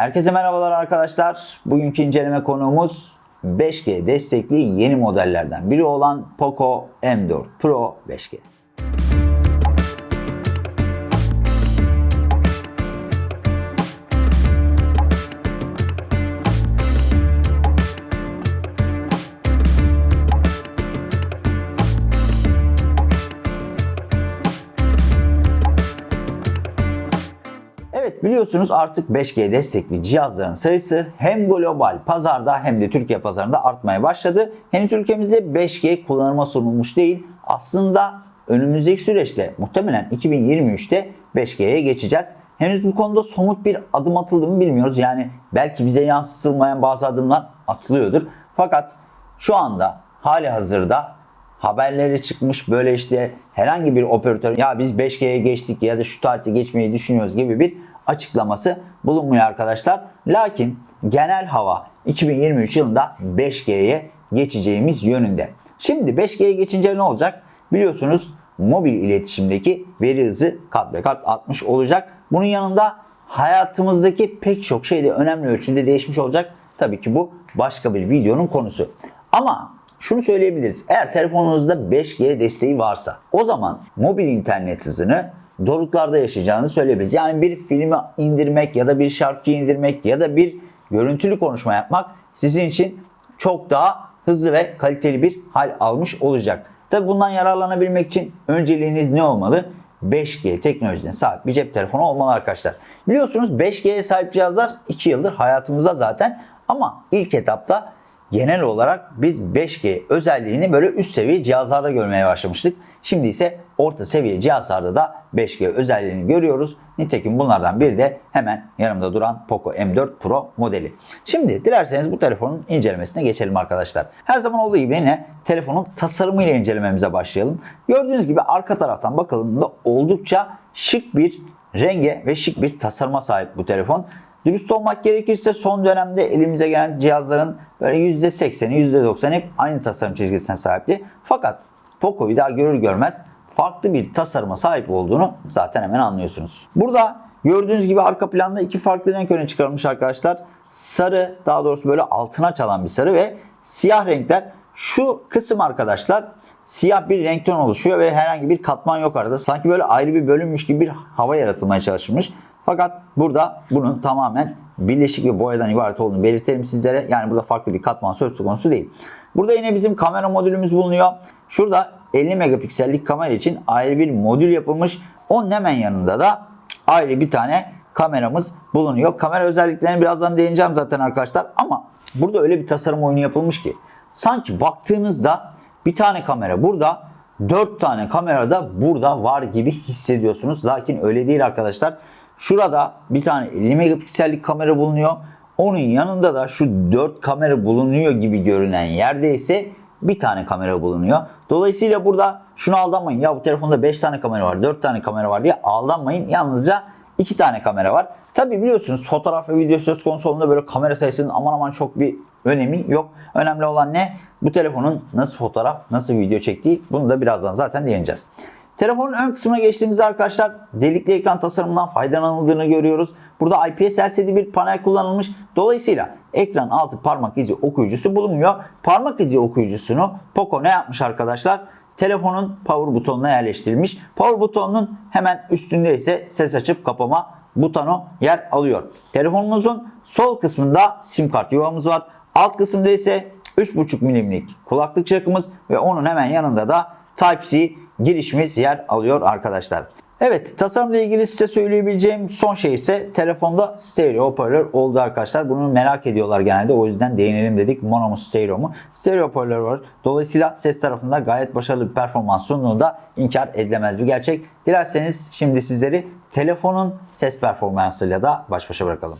Herkese merhabalar arkadaşlar. Bugünkü inceleme konuğumuz 5G destekli yeni modellerden biri olan Poco M4 Pro 5G. Evet biliyorsunuz artık 5G destekli cihazların sayısı hem global pazarda hem de Türkiye pazarında artmaya başladı. Henüz ülkemizde 5G kullanıma sunulmuş değil. Aslında önümüzdeki süreçte muhtemelen 2023'te 5G'ye geçeceğiz. Henüz bu konuda somut bir adım atıldı mı bilmiyoruz. Yani belki bize yansıtılmayan bazı adımlar atılıyordur. Fakat şu anda hali hazırda haberlere çıkmış böyle işte herhangi bir operatör ya biz 5G'ye geçtik ya da şu tarihte geçmeyi düşünüyoruz gibi bir açıklaması bulunmuyor arkadaşlar. Lakin genel hava 2023 yılında 5G'ye geçeceğimiz yönünde. Şimdi 5G'ye geçince ne olacak? Biliyorsunuz mobil iletişimdeki veri hızı kat be kat artmış olacak. Bunun yanında hayatımızdaki pek çok şey de önemli ölçüde değişmiş olacak. Tabii ki bu başka bir videonun konusu. Ama şunu söyleyebiliriz. Eğer telefonunuzda 5G desteği varsa o zaman mobil internet hızını doruklarda yaşayacağını söyleyebiliriz. Yani bir filmi indirmek ya da bir şarkıyı indirmek ya da bir görüntülü konuşma yapmak sizin için çok daha hızlı ve kaliteli bir hal almış olacak. Tabi bundan yararlanabilmek için önceliğiniz ne olmalı? 5G teknolojisine sahip bir cep telefonu olmalı arkadaşlar. Biliyorsunuz 5G'ye sahip cihazlar 2 yıldır hayatımızda zaten ama ilk etapta genel olarak biz 5G özelliğini böyle üst seviye cihazlarda görmeye başlamıştık. Şimdi ise orta seviye cihazlarda da 5G özelliğini görüyoruz. Nitekim bunlardan biri de hemen yanımda duran Poco M4 Pro modeli. Şimdi dilerseniz bu telefonun incelemesine geçelim arkadaşlar. Her zaman olduğu gibi yine telefonun tasarımı ile incelememize başlayalım. Gördüğünüz gibi arka taraftan bakıldığında oldukça şık bir renge ve şık bir tasarıma sahip bu telefon. Dürüst olmak gerekirse son dönemde elimize gelen cihazların böyle %80'i %90'ı hep aynı tasarım çizgisine sahipti. Fakat Poco'yu daha görür görmez farklı bir tasarıma sahip olduğunu zaten hemen anlıyorsunuz. Burada gördüğünüz gibi arka planda iki farklı renk öne çıkarılmış arkadaşlar. Sarı daha doğrusu böyle altına çalan bir sarı ve siyah renkler. Şu kısım arkadaşlar siyah bir renkten oluşuyor ve herhangi bir katman yok arada. Sanki böyle ayrı bir bölünmüş gibi bir hava yaratılmaya çalışılmış. Fakat burada bunun tamamen birleşik bir boyadan ibaret olduğunu belirtelim sizlere. Yani burada farklı bir katman söz konusu değil. Burada yine bizim kamera modülümüz bulunuyor. Şurada 50 megapiksellik kamera için ayrı bir modül yapılmış. Onun hemen yanında da ayrı bir tane kameramız bulunuyor. Kamera özelliklerini birazdan değineceğim zaten arkadaşlar. Ama burada öyle bir tasarım oyunu yapılmış ki sanki baktığınızda bir tane kamera burada 4 tane kamera da burada var gibi hissediyorsunuz. Lakin öyle değil arkadaşlar. Şurada bir tane 50 megapiksellik kamera bulunuyor. Onun yanında da şu 4 kamera bulunuyor gibi görünen yerde ise bir tane kamera bulunuyor. Dolayısıyla burada şunu aldanmayın. Ya bu telefonda 5 tane kamera var, 4 tane kamera var diye aldanmayın. Yalnızca 2 tane kamera var. Tabi biliyorsunuz fotoğraf ve video söz konusu olduğunda böyle kamera sayısının aman aman çok bir önemi yok. Önemli olan ne? Bu telefonun nasıl fotoğraf, nasıl video çektiği. Bunu da birazdan zaten değineceğiz. Telefonun ön kısmına geçtiğimizde arkadaşlar delikli ekran tasarımından faydalanıldığını görüyoruz. Burada IPS LCD bir panel kullanılmış. Dolayısıyla ekran altı parmak izi okuyucusu bulunmuyor. Parmak izi okuyucusunu Poco ne yapmış arkadaşlar? Telefonun power butonuna yerleştirilmiş. Power butonunun hemen üstünde ise ses açıp kapama butonu yer alıyor. Telefonumuzun sol kısmında sim kart yuvamız var. Alt kısımda ise 3.5 milimlik kulaklık jackımız ve onun hemen yanında da Type-C girişimiz yer alıyor arkadaşlar. Evet tasarımla ilgili size söyleyebileceğim son şey ise telefonda stereo hoparlör oldu arkadaşlar. Bunu merak ediyorlar genelde o yüzden değinelim dedik. Mono mu stereo mu? Stereo hoparlör var. Dolayısıyla ses tarafında gayet başarılı bir performans sunduğunu da inkar edilemez bir gerçek. Dilerseniz şimdi sizleri telefonun ses performansıyla da baş başa bırakalım.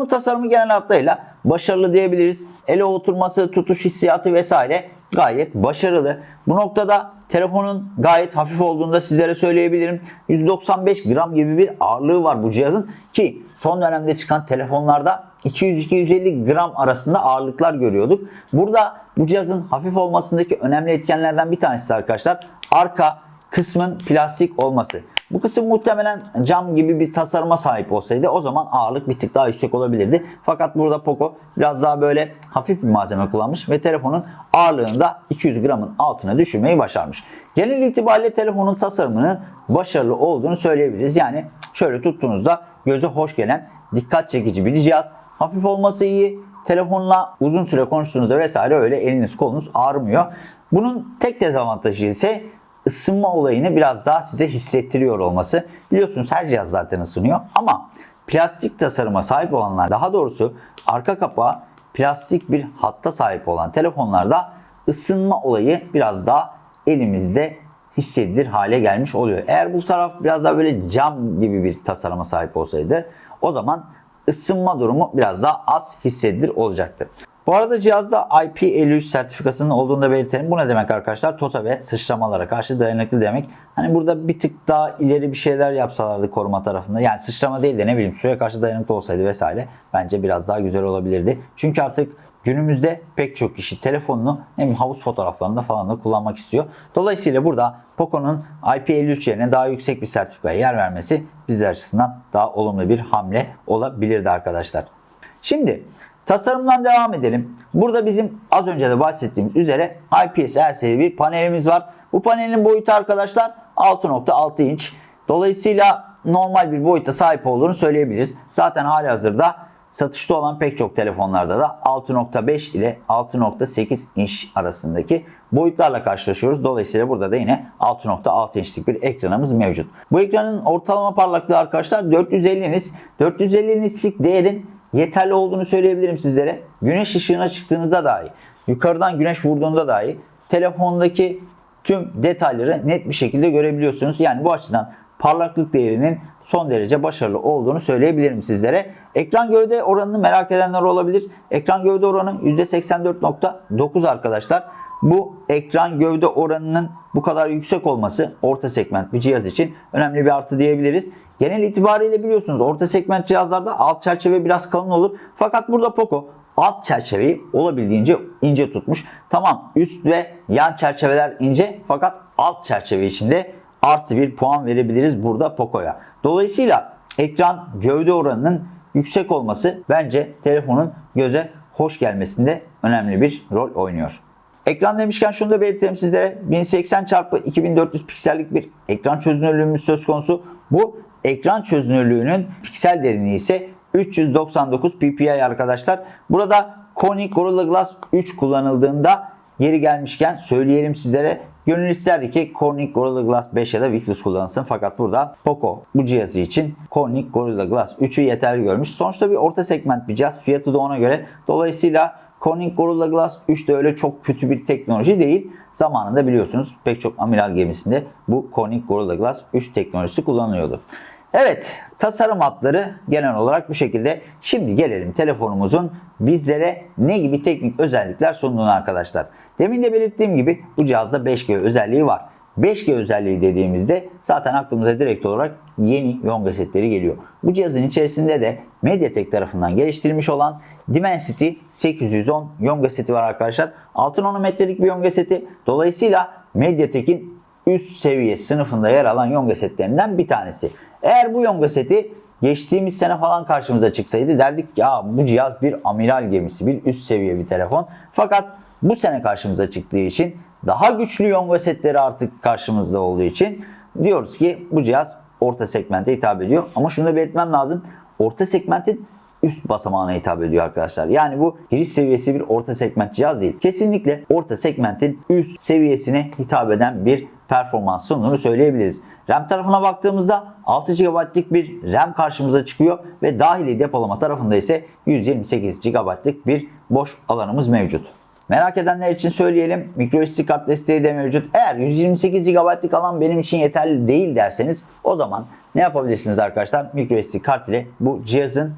Telefonun tasarımı genel hatlarıyla başarılı diyebiliriz. Ele oturması, tutuş hissiyatı vesaire gayet başarılı. Bu noktada telefonun gayet hafif olduğunu da sizlere söyleyebilirim. 195 gram gibi bir ağırlığı var bu cihazın ki son dönemde çıkan telefonlarda 200-250 gram arasında ağırlıklar görüyorduk. Burada bu cihazın hafif olmasındaki önemli etkenlerden bir tanesi arkadaşlar arka kısmın plastik olması. Bu kısım muhtemelen cam gibi bir tasarıma sahip olsaydı o zaman ağırlık bir tık daha yüksek olabilirdi. Fakat burada Poco biraz daha böyle hafif bir malzeme kullanmış ve telefonun ağırlığını da 200 gramın altına düşürmeyi başarmış. Genel itibariyle telefonun tasarımının başarılı olduğunu söyleyebiliriz. Yani şöyle tuttuğunuzda göze hoş gelen dikkat çekici bir cihaz. Hafif olması iyi. Telefonla uzun süre konuştuğunuzda vesaire öyle eliniz kolunuz ağrımıyor. Bunun tek dezavantajı ise ısınma olayını biraz daha size hissettiriyor olması. Biliyorsunuz her cihaz zaten ısınıyor ama plastik tasarıma sahip olanlar daha doğrusu arka kapağı plastik bir hatta sahip olan telefonlarda ısınma olayı biraz daha elimizde hissedilir hale gelmiş oluyor. Eğer bu taraf biraz daha böyle cam gibi bir tasarıma sahip olsaydı o zaman ısınma durumu biraz daha az hissedilir olacaktı. Bu arada cihazda IP53 sertifikasının olduğunu da belirtelim. Bu ne demek arkadaşlar? TOTA ve sıçramalara karşı dayanıklı demek. Hani burada bir tık daha ileri bir şeyler yapsalardı koruma tarafında. Yani sıçrama değil de ne bileyim suya karşı dayanıklı olsaydı vesaire bence biraz daha güzel olabilirdi. Çünkü artık günümüzde pek çok kişi telefonunu hem havuz fotoğraflarında falan da kullanmak istiyor. Dolayısıyla burada Poco'nun IP53 yerine daha yüksek bir sertifikaya yer vermesi bizler açısından daha olumlu bir hamle olabilirdi arkadaşlar. Şimdi tasarımdan devam edelim. Burada bizim az önce de bahsettiğimiz üzere IPS LCD bir panelimiz var. Bu panelin boyutu arkadaşlar 6.6 inç. Dolayısıyla normal bir boyuta sahip olduğunu söyleyebiliriz. Zaten hali hazırda satışta olan pek çok telefonlarda da 6.5 ile 6.8 inç arasındaki boyutlarla karşılaşıyoruz. Dolayısıyla burada da yine 6.6 inçlik bir ekranımız mevcut. Bu ekranın ortalama parlaklığı arkadaşlar 450 nits. 450 nitslik değerin yeterli olduğunu söyleyebilirim sizlere. Güneş ışığına çıktığınızda dahi, yukarıdan güneş vurduğunda dahi telefondaki tüm detayları net bir şekilde görebiliyorsunuz. Yani bu açıdan parlaklık değerinin son derece başarılı olduğunu söyleyebilirim sizlere. Ekran gövde oranını merak edenler olabilir. Ekran gövde oranı %84.9 arkadaşlar. Bu ekran gövde oranının bu kadar yüksek olması orta segment bir cihaz için önemli bir artı diyebiliriz. Genel itibariyle biliyorsunuz orta segment cihazlarda alt çerçeve biraz kalın olur. Fakat burada Poco alt çerçeveyi olabildiğince ince tutmuş. Tamam üst ve yan çerçeveler ince fakat alt çerçeve içinde artı bir puan verebiliriz burada Poco'ya. Dolayısıyla ekran gövde oranının yüksek olması bence telefonun göze hoş gelmesinde önemli bir rol oynuyor. Ekran demişken şunu da belirtelim sizlere. 1080 x 2400 piksellik bir ekran çözünürlüğümüz söz konusu. Bu ekran çözünürlüğünün piksel derinliği ise 399 ppi arkadaşlar. Burada Corning Gorilla Glass 3 kullanıldığında yeri gelmişken söyleyelim sizlere. Gönül isterdi ki Corning Gorilla Glass 5 ya da Victus kullanılsın. Fakat burada Poco bu cihazı için Corning Gorilla Glass 3'ü yeterli görmüş. Sonuçta bir orta segment bir cihaz. Fiyatı da ona göre. Dolayısıyla Corning Gorilla Glass 3 de öyle çok kötü bir teknoloji değil. Zamanında biliyorsunuz pek çok amiral gemisinde bu Corning Gorilla Glass 3 teknolojisi kullanılıyordu. Evet tasarım hatları genel olarak bu şekilde. Şimdi gelelim telefonumuzun bizlere ne gibi teknik özellikler sunduğunu arkadaşlar. Demin de belirttiğim gibi bu cihazda 5G özelliği var. 5G özelliği dediğimizde zaten aklımıza direkt olarak yeni Yonga setleri geliyor. Bu cihazın içerisinde de MediaTek tarafından geliştirilmiş olan Dimensity 810 Yonga seti var arkadaşlar. 6 nanometrelik bir Yonga seti. Dolayısıyla MediaTek'in üst seviye sınıfında yer alan Yonga setlerinden bir tanesi. Eğer bu Yonga seti geçtiğimiz sene falan karşımıza çıksaydı derdik ya bu cihaz bir amiral gemisi, bir üst seviye bir telefon. Fakat bu sene karşımıza çıktığı için daha güçlü Yonga setleri artık karşımızda olduğu için diyoruz ki bu cihaz orta segmente hitap ediyor. Ama şunu da belirtmem lazım. Orta segmentin üst basamağına hitap ediyor arkadaşlar. Yani bu giriş seviyesi bir orta segment cihaz değil. Kesinlikle orta segmentin üst seviyesine hitap eden bir performans sunduğunu söyleyebiliriz. RAM tarafına baktığımızda 6 GB'lık bir RAM karşımıza çıkıyor ve dahili depolama tarafında ise 128 GB'lık bir boş alanımız mevcut. Merak edenler için söyleyelim. microSD kart desteği de mevcut. Eğer 128 GB'lık alan benim için yeterli değil derseniz o zaman ne yapabilirsiniz arkadaşlar? microSD kart ile bu cihazın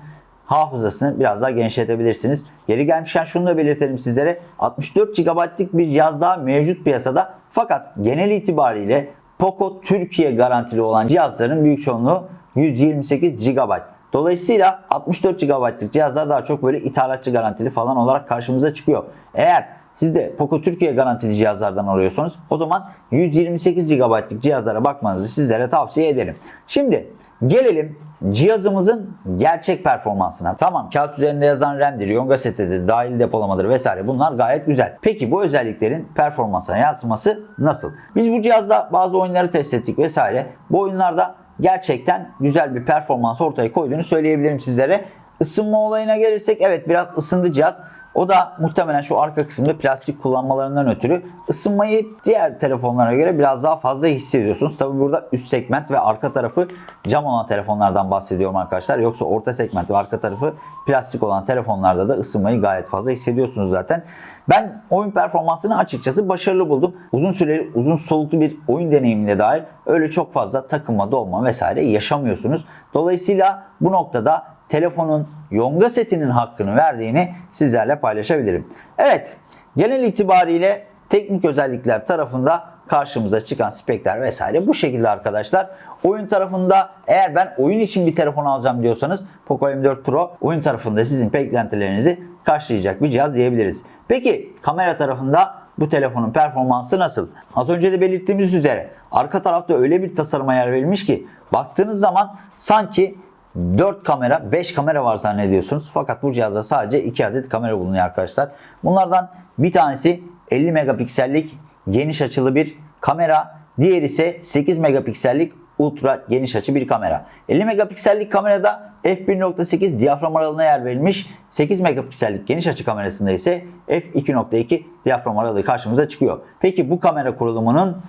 hafızasını biraz daha genişletebilirsiniz. Geri gelmişken şunu da belirtelim sizlere. 64 GB'lık bir cihaz daha mevcut piyasada. Fakat genel itibariyle Poco Türkiye garantili olan cihazların büyük çoğunluğu 128 GB. Dolayısıyla 64 GB'lık cihazlar daha çok böyle ithalatçı garantili falan olarak karşımıza çıkıyor. Eğer siz de Poco Türkiye garantili cihazlardan alıyorsanız o zaman 128 GB'lık cihazlara bakmanızı sizlere tavsiye ederim. Şimdi gelelim cihazımızın gerçek performansına. Tamam kağıt üzerinde yazan RAM'dir, Yonga setidir, dahil depolamadır vesaire bunlar gayet güzel. Peki bu özelliklerin performansına yansıması nasıl? Biz bu cihazda bazı oyunları test ettik vesaire. Bu oyunlarda gerçekten güzel bir performans ortaya koyduğunu söyleyebilirim sizlere. Isınma olayına gelirsek evet biraz ısındı cihaz. O da muhtemelen şu arka kısımda plastik kullanmalarından ötürü ısınmayı diğer telefonlara göre biraz daha fazla hissediyorsunuz. Tabi burada üst segment ve arka tarafı cam olan telefonlardan bahsediyorum arkadaşlar. Yoksa orta segment ve arka tarafı plastik olan telefonlarda da ısınmayı gayet fazla hissediyorsunuz zaten. Ben oyun performansını açıkçası başarılı buldum. Uzun süreli, uzun soluklu bir oyun deneyimine dair öyle çok fazla takılma, dolma vesaire yaşamıyorsunuz. Dolayısıyla bu noktada telefonun Yonga setinin hakkını verdiğini sizlerle paylaşabilirim. Evet, genel itibariyle teknik özellikler tarafında karşımıza çıkan spekler vesaire bu şekilde arkadaşlar. Oyun tarafında eğer ben oyun için bir telefon alacağım diyorsanız Poco M4 Pro oyun tarafında sizin beklentilerinizi karşılayacak bir cihaz diyebiliriz. Peki kamera tarafında bu telefonun performansı nasıl? Az önce de belirttiğimiz üzere arka tarafta öyle bir tasarıma yer verilmiş ki baktığınız zaman sanki 4 kamera, 5 kamera var zannediyorsunuz. Fakat bu cihazda sadece 2 adet kamera bulunuyor arkadaşlar. Bunlardan bir tanesi 50 megapiksellik geniş açılı bir kamera. Diğeri ise 8 megapiksellik ultra geniş açı bir kamera. 50 megapiksellik kamerada f1.8 diyafram aralığına yer verilmiş. 8 megapiksellik geniş açı kamerasında ise f2.2 diyafram aralığı karşımıza çıkıyor. Peki bu kamera kurulumunun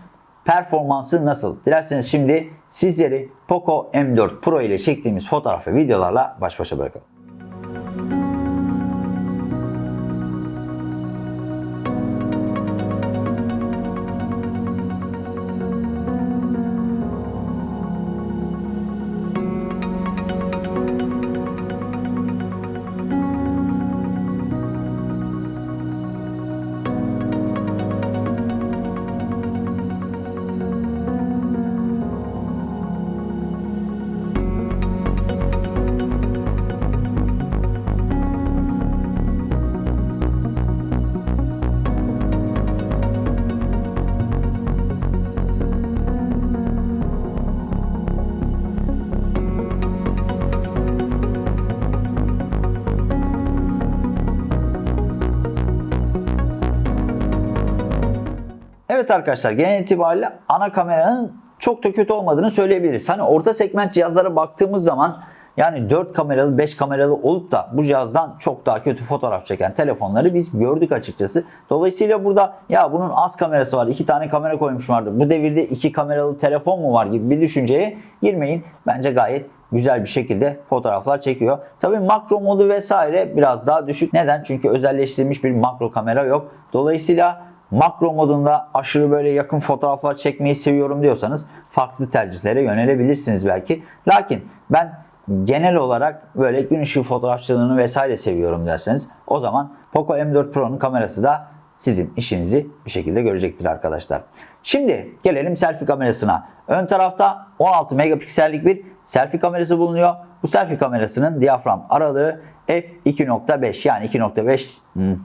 performansı nasıl? Dilerseniz şimdi sizleri Poco M4 Pro ile çektiğimiz fotoğraf ve videolarla baş başa bırakalım. Arkadaşlar genel itibariyle ana kameranın çok da kötü olmadığını söyleyebiliriz. Hani orta segment cihazlara baktığımız zaman yani 4 kameralı 5 kameralı olup da bu cihazdan çok daha kötü fotoğraf çeken telefonları biz gördük açıkçası. Dolayısıyla burada ya bunun az kamerası var 2 tane kamera koymuş vardı bu devirde 2 kameralı telefon mu var gibi bir düşünceye girmeyin. Bence gayet güzel bir şekilde fotoğraflar çekiyor. Tabi makro modu vesaire biraz daha düşük. Neden? Çünkü özelleştirilmiş bir makro kamera yok. Dolayısıyla makro modunda aşırı böyle yakın fotoğraflar çekmeyi seviyorum diyorsanız farklı tercihlere yönelebilirsiniz belki. Lakin ben genel olarak böyle gün ışığı fotoğrafçılığını vesaire seviyorum derseniz o zaman Poco M4 Pro'nun kamerası da sizin işinizi bir şekilde görecektir arkadaşlar. Şimdi gelelim selfie kamerasına. Ön tarafta 16 megapiksellik bir selfie kamerası bulunuyor. Bu selfie kamerasının diyafram aralığı f2.5 yani 2.5 hmm,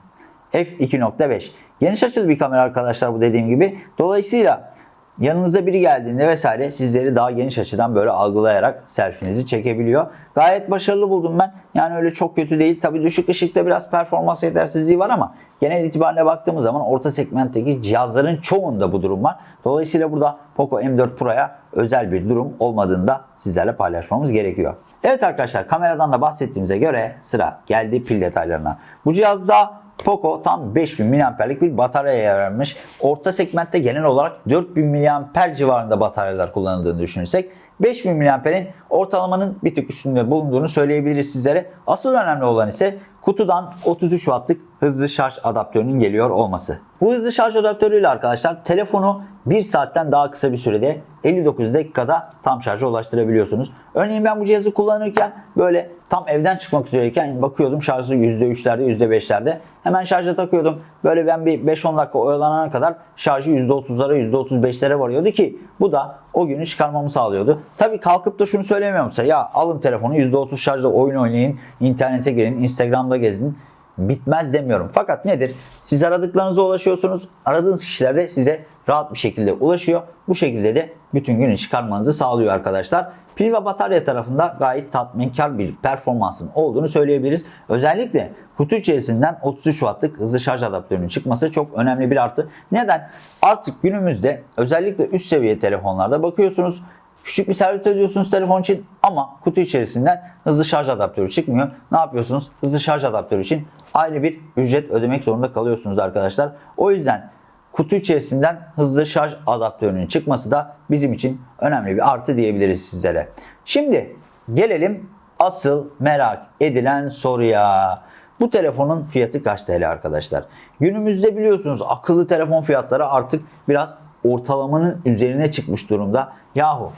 f2.5. Geniş açılı bir kamera arkadaşlar bu dediğim gibi. Dolayısıyla yanınıza biri geldiğinde vesaire sizleri daha geniş açıdan böyle algılayarak selfinizi çekebiliyor. Gayet başarılı buldum ben. Yani öyle çok kötü değil. Tabii düşük ışıkta biraz performans yetersizliği var ama genel itibariyle baktığımız zaman orta segmentteki cihazların çoğunda bu durum var. Dolayısıyla burada Poco M4 Pro'ya özel bir durum olmadığını da sizlerle paylaşmamız gerekiyor. Evet arkadaşlar kameradan da bahsettiğimize göre sıra geldi pil detaylarına. Bu cihazda Poco tam 5000 mAh'lik bir bataryaya vermiş. Orta segmentte genel olarak 4000 mAh civarında bataryalar kullanıldığını düşünürsek 5000 mAh'in ortalamanın bir tık üstünde bulunduğunu söyleyebiliriz sizlere. Asıl önemli olan ise kutudan 33 wattlık hızlı şarj adaptörünün geliyor olması. Bu hızlı şarj adaptörüyle arkadaşlar telefonu 1 saatten daha kısa bir sürede 59 dakikada tam şarja ulaştırabiliyorsunuz. Örneğin ben bu cihazı kullanırken böyle tam evden çıkmak üzereyken bakıyordum şarjı %3'lerde %5'lerde. Hemen şarja takıyordum. Böyle ben bir 5-10 dakika oyalanana kadar şarjı %30'lara %35'lere varıyordu ki bu da o günü çıkarmamı sağlıyordu. Tabii kalkıp da şunu söylemiyorum size ya alın telefonu %30 şarjda oyun oynayın, internete girin, Instagram'da gezin bitmez demiyorum. Fakat nedir? Siz aradıklarınıza ulaşıyorsunuz. Aradığınız kişiler de size rahat bir şekilde ulaşıyor. Bu şekilde de bütün günü çıkarmanızı sağlıyor arkadaşlar. Pil ve batarya tarafında gayet tatminkar bir performansın olduğunu söyleyebiliriz. Özellikle kutu içerisinden 33 wattlık hızlı şarj adaptörünün çıkması çok önemli bir artı. Neden? Artık günümüzde özellikle üst seviye telefonlarda bakıyorsunuz Küçük bir servis ödüyorsunuz telefon için ama kutu içerisinden hızlı şarj adaptörü çıkmıyor. Ne yapıyorsunuz? Hızlı şarj adaptörü için ayrı bir ücret ödemek zorunda kalıyorsunuz arkadaşlar. O yüzden kutu içerisinden hızlı şarj adaptörünün çıkması da bizim için önemli bir artı diyebiliriz sizlere. Şimdi gelelim asıl merak edilen soruya. Bu telefonun fiyatı kaç TL arkadaşlar? Günümüzde biliyorsunuz akıllı telefon fiyatları artık biraz ortalamanın üzerine çıkmış durumda. Yahu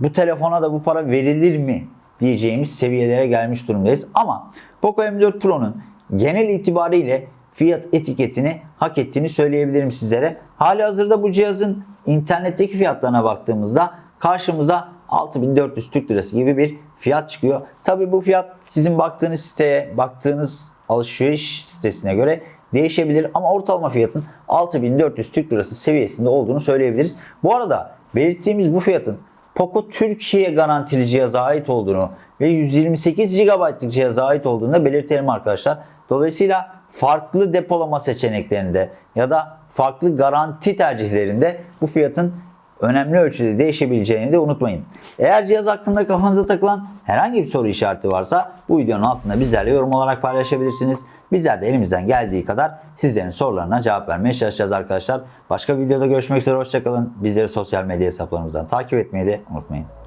bu telefona da bu para verilir mi diyeceğimiz seviyelere gelmiş durumdayız. Ama Poco M4 Pro'nun genel itibariyle fiyat etiketini hak ettiğini söyleyebilirim sizlere. Hali hazırda bu cihazın internetteki fiyatlarına baktığımızda karşımıza 6400 Türk Lirası gibi bir fiyat çıkıyor. Tabi bu fiyat sizin baktığınız siteye, baktığınız alışveriş sitesine göre değişebilir ama ortalama fiyatın 6400 Türk Lirası seviyesinde olduğunu söyleyebiliriz. Bu arada belirttiğimiz bu fiyatın Poco Türkiye garantili cihaza ait olduğunu ve 128 GB'lık cihaza ait olduğunu da belirtelim arkadaşlar. Dolayısıyla farklı depolama seçeneklerinde ya da farklı garanti tercihlerinde bu fiyatın önemli ölçüde değişebileceğini de unutmayın. Eğer cihaz hakkında kafanıza takılan herhangi bir soru işareti varsa bu videonun altında bizlerle yorum olarak paylaşabilirsiniz. Bizler de elimizden geldiği kadar sizlerin sorularına cevap vermeye çalışacağız arkadaşlar. Başka videoda görüşmek üzere hoşçakalın. Bizleri sosyal medya hesaplarımızdan takip etmeyi de unutmayın.